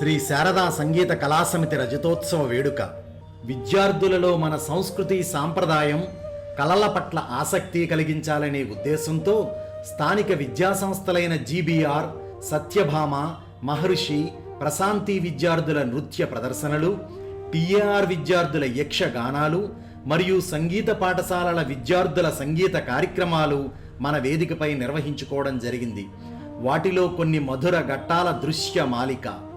శ్రీ శారదా సంగీత కళాసమితి రజతోత్సవ వేడుక. విద్యార్థులలో మన సంస్కృతి సాంప్రదాయం కళల పట్ల ఆసక్తి కలిగించాలనే ఉద్దేశంతో స్థానిక విద్యాసంస్థలైన జీబీఆర్ సత్యభామ మహర్షి ప్రశాంతి విద్యార్థుల నృత్య ప్రదర్శనలు పిఏఆర్ విద్యార్థుల యక్షగానాలు మరియు సంగీత పాఠశాలల విద్యార్థుల సంగీత కార్యక్రమాలు మన వేదికపై నిర్వహించుకోవడం జరిగింది. వాటిలో కొన్ని మధుర ఘట్టాల దృశ్య మాలిక.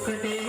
ఒక్కటే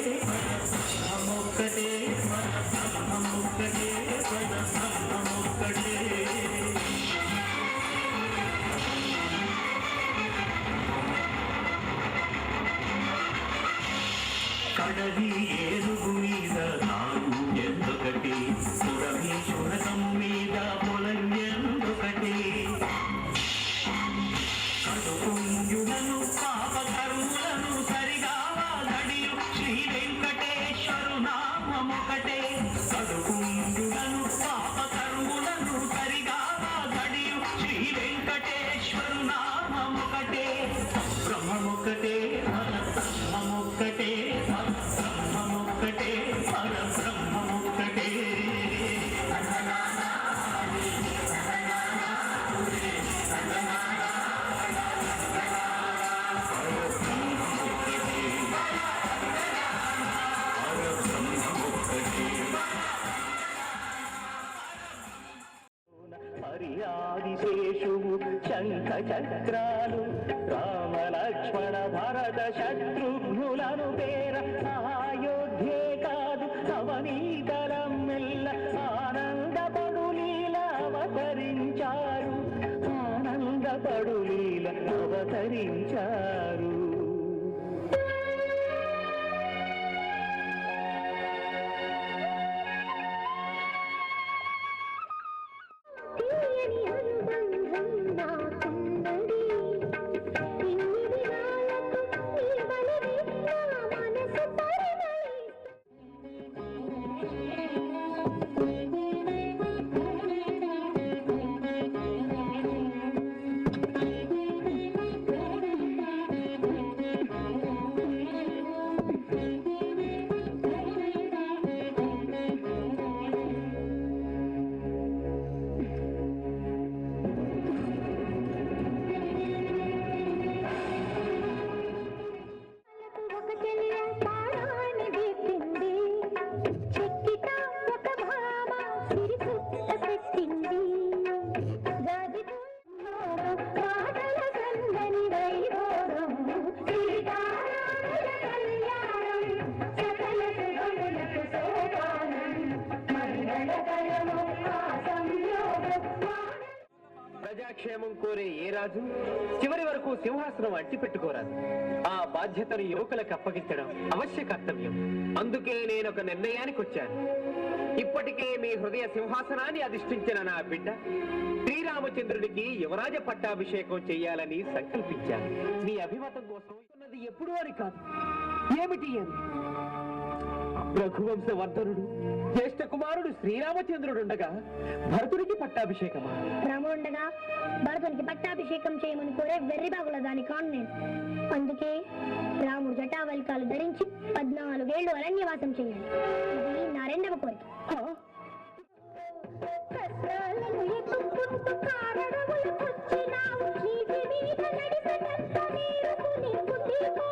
క్షేమం కోరే ఏ రాజు? చివరి వరకు సింహాసనం అంటి పెట్టుకోరాదు ఆ బాధ్యతను యువకులకు అప్పగించడం అవశ్య కర్తవ్యం. అందుకే నేను ఒక నిర్ణయానికి వచ్చాను ఇప్పటికే మీ హృదయ సింహాసనాన్ని అధిష్ఠించిన నా బిడ్డ శ్రీరామచంద్రుడికి యువరాజ పట్టాభిషేకం చేయాలని సంకల్పించాను. మీ అభిమతం కోసం ఉన్నది ఎప్పుడు అని కాదు. ఏమిటి అని రఘువంశ వర్ధనుడు జ్యేష్ఠ కుమారుడు శ్రీరామచంద్రుడుండగా భరతుడికి పట్టాభిషేకమా? రాముండగా భరతునికి పట్టాభిషేకం చేయమని కోరే వెర్రిబాగుల దాని కాను నేను అందుకే రాముడు జటావల్కాలు ధరించి పద్నాలుగేళ్ళు అరణ్యవాసం చేయాలి. ఇది నా రెండవ కోరిక. నీటి మీద బుద్ధి కూడా.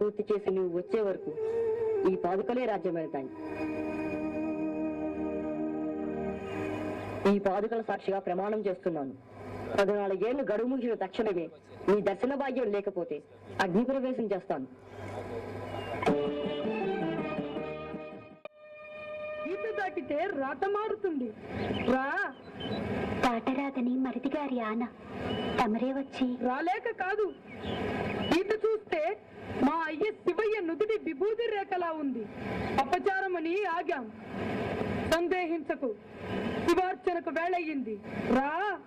పూర్తి చేసి నువ్వు వచ్చే వరకు ఈ పాదుకలే రాజ్యం వెళ్తాయి ఈ పాదుకల సాక్షిగా ప్రమాణం చేస్తున్నాను. పద్నాలుగేళ్ళు గడువు ముగిసిన తక్షణమే నీ దర్శన భాగ్యం లేకపోతే అగ్ని ప్రవేశం చేస్తాను. ఈత దాటితే రాత మారుతుంది. రా. తాటరాదని మరిదిగారి ఆన. తమరే వచ్చి రాలేక కాదు. మా అయ్య శివయ్య నుదుటి విభూతి రేఖలా ఉంది. అపచారమని ఆగాం. సందేహించకు. శివార్చనకు వేళయ్యింది. రా.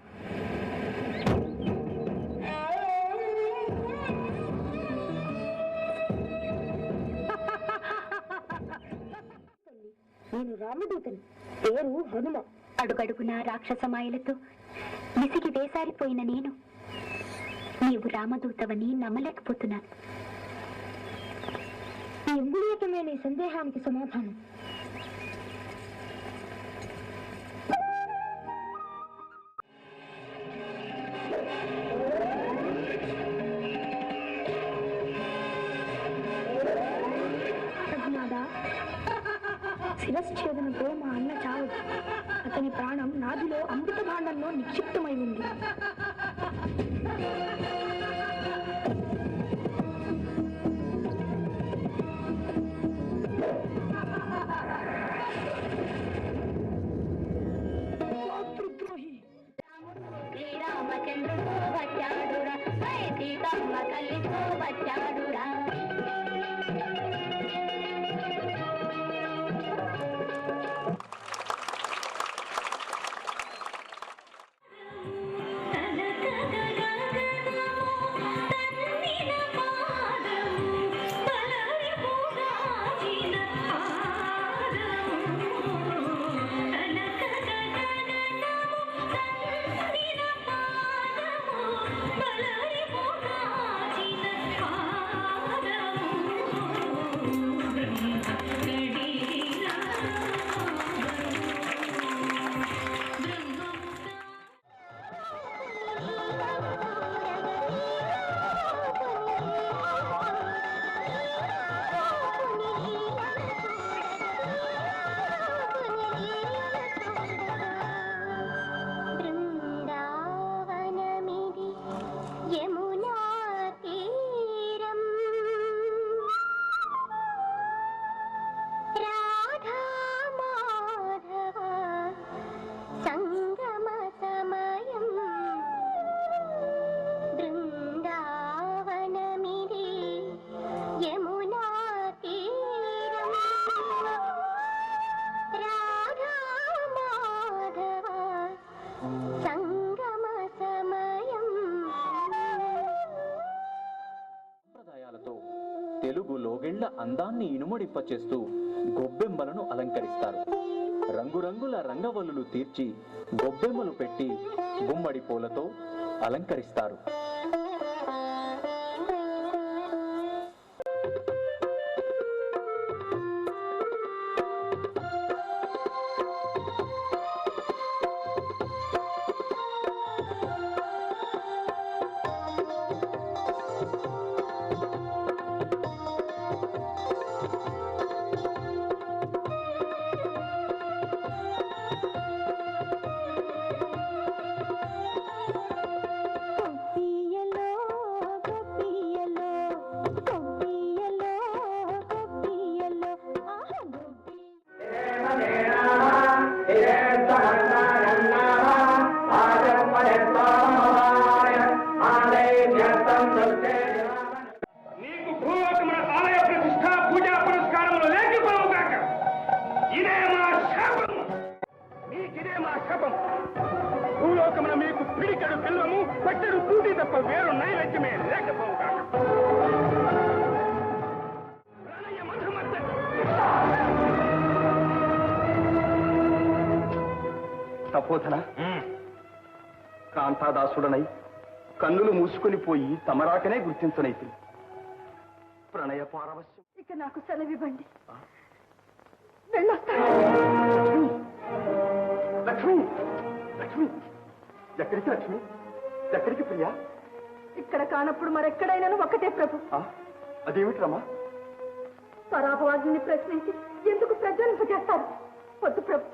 నేను రామదూతని. పేరు హనుమ. అడుగడుగునా రాక్షసమాయలతో విసిగి వేసారిపోయిన నేను. నీవు రామదూతవని నమ్మలేకపోతున్నాను. ఈ ఇంగుళీయకమే నీ సందేహానికి సమాధానం. శిరశ్చేదనతో మా అన్న చావు. అతని ప్రాణం నాదిలో అమృత భాండంలో నిక్షిప్తమై ఉంది. అందాన్ని ఇనుమడింపచేస్తూ గొబ్బెమ్మలను అలంకరిస్తారు. రంగురంగుల రంగవల్లులు తీర్చి గొబ్బెమ్మలు పెట్టి గుమ్మడి పూలతో అలంకరిస్తారు. మీకిదే మా శాపం. భూలోకమున మీకు పిడికెడు పిల్లము పట్టెడు పూటి తప్ప వేరు నైవేద్యమే లేకపోవు కాక ప్రణయ మధుమత తపోధన కాంతాదాసుడనై కన్నులు మూసుకొని పోయి తమరాకనే గుర్తించనైతే ప్రణయ పారవశ్యం ఇక నాకు సెలవివ్వండి వెళ్ళొస్తాను. ఎక్కడికి లక్ష్మి? ఎక్కడికి ప్రియా ఇక్కడ కానప్పుడు మరెక్కడైనాను ఒకటే ప్రభు. అదేమిటి రమా? పరాపవాదిని ప్రశ్నించి ఎందుకు ప్రజ్వలింప చేస్తారు వద్దు ప్రభు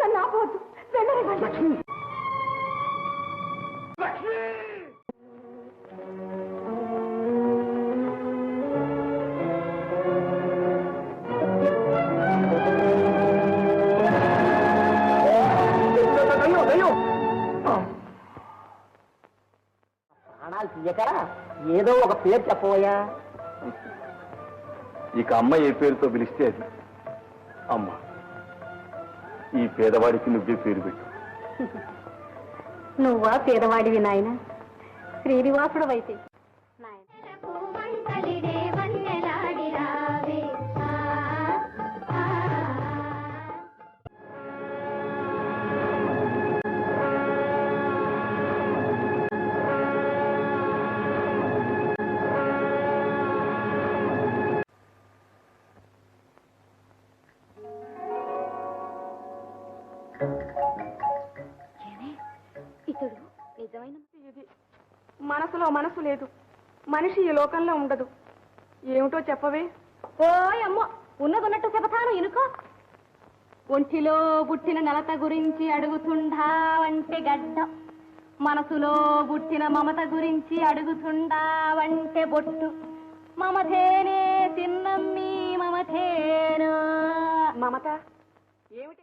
నన్ను ఆపవద్దు. వెళ్ళనివ్వండి. లక్ష్మి! లక్ష్మి! తీయక ఏదో ఒక పేరు చెప్పబోయా. ఇక అమ్మ ఏ పేరుతో పిలిస్తే అది. అమ్మ ఈ పేదవాడికి నువ్వే పేరు పెట్టు. నువ్వా పేదవాడివి నాయన? శ్రీనివాసుడు అయితే మనసులో మనసు లేదు. మనిషి ఈ లోకంలో ఉండదు. ఏమిటో చెప్పవే? ఓయమ్మో ఉన్నదున్నట్టు చెబుతాను ఇనుకో. ఒంటిలో పుట్టిన నలత గురించి అడుగుతుండావంటే గడ్డ. మనసులో పుట్టిన మమత గురించి అడుగుతుండావంటే బొట్టు. మమతేనే తిన్నమ్మి మమతేను? మమత? ఏమిటి?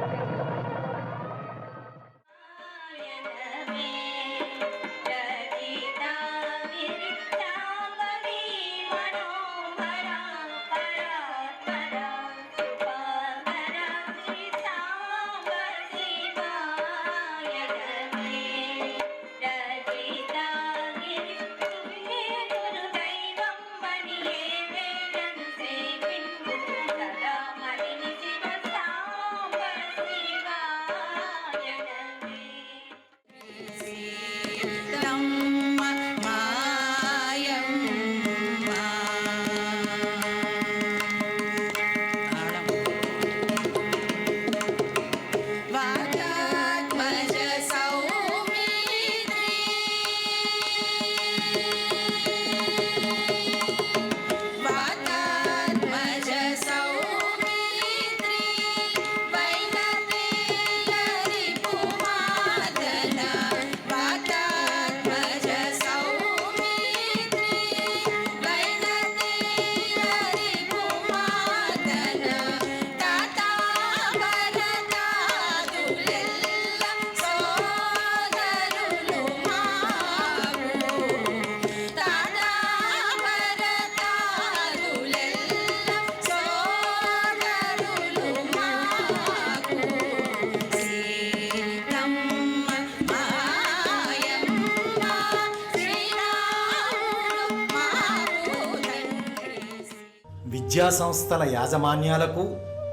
విద్యా సంస్థల యాజమాన్యాలకు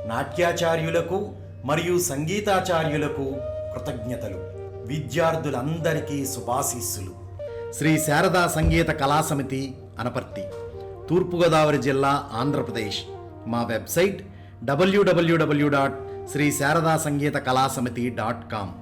నాట్యాచార్యులకు మరియు సంగీతాచార్యులకు కృతజ్ఞతలు. విద్యార్థులందరికీ శుభాశీస్సులు. శ్రీ శారదా సంగీత కళాసమితి అనపర్తి తూర్పుగోదావరి జిల్లా ఆంధ్రప్రదేశ్. మా వెబ్సైట్ డబ్ల్యూడబ్ల్యూడబ్ల్యూ dot Sri Sarada Sangeetha Kalasamithi dot com.